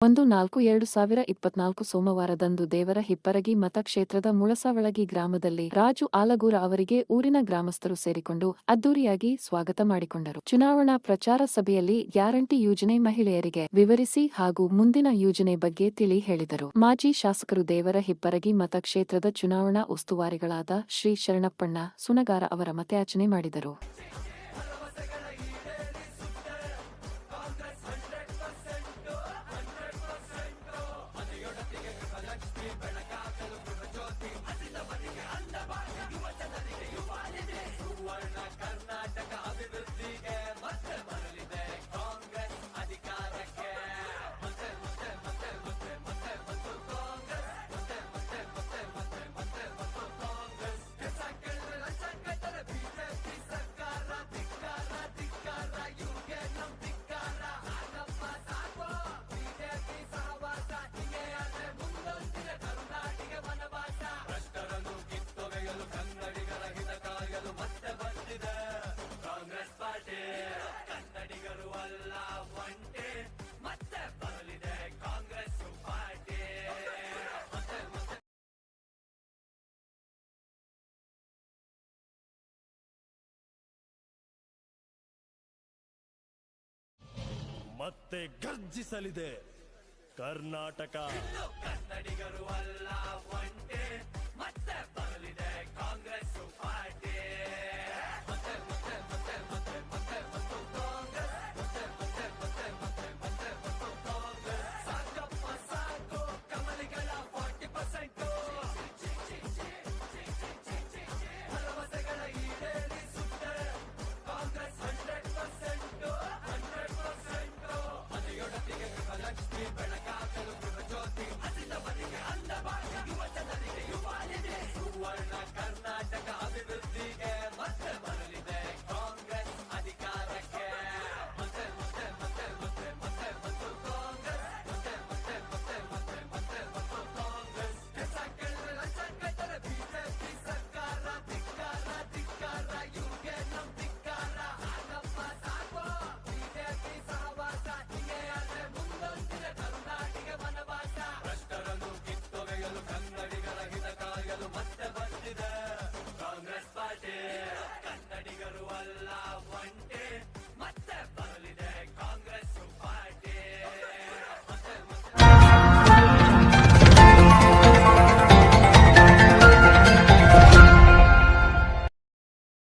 ಒಂದು ನಾಲ್ಕು ಎರಡು ಸಾವಿರ ಇಪ್ಪತ್ನಾಲ್ಕು ಸೋಮವಾರದಂದು ದೇವರ ಹಿಪ್ಪರಗಿ ಮತಕ್ಷೇತ್ರದ ಮುಳಸವಳಗಿ ಗ್ರಾಮದಲ್ಲಿ ರಾಜು ಆಲಗೂರ ಅವರಿಗೆ ಊರಿನ ಗ್ರಾಮಸ್ಥರು ಸೇರಿಕೊಂಡು ಅದ್ದೂರಿಯಾಗಿ ಸ್ವಾಗತ ಮಾಡಿಕೊಂಡರು. ಚುನಾವಣಾ ಪ್ರಚಾರ ಸಭೆಯಲ್ಲಿ ಗ್ಯಾರಂಟಿ ಯೋಜನೆ ಮಹಿಳೆಯರಿಗೆ ವಿವರಿಸಿ ಹಾಗೂ ಮುಂದಿನ ಯೋಜನೆ ಬಗ್ಗೆ ತಿಳಿ ಹೇಳಿದರು. ಮಾಜಿ ಶಾಸಕರು ದೇವರ ಹಿಪ್ಪರಗಿ ಮತಕ್ಷೇತ್ರದ ಚುನಾವಣಾ ಉಸ್ತುವಾರಿಗಳಾದ ಶ್ರೀ ಶರಣಪ್ಪಣ್ಣ, ಸುನಗಾರ ಅವರ ಮತಯಾಚನೆ ಮಾಡಿದರು. ಮತ್ತೆ ಗರ್ಜಿಸಲಿದೆ ಕರ್ನಾಟಕ. ಬೆಳ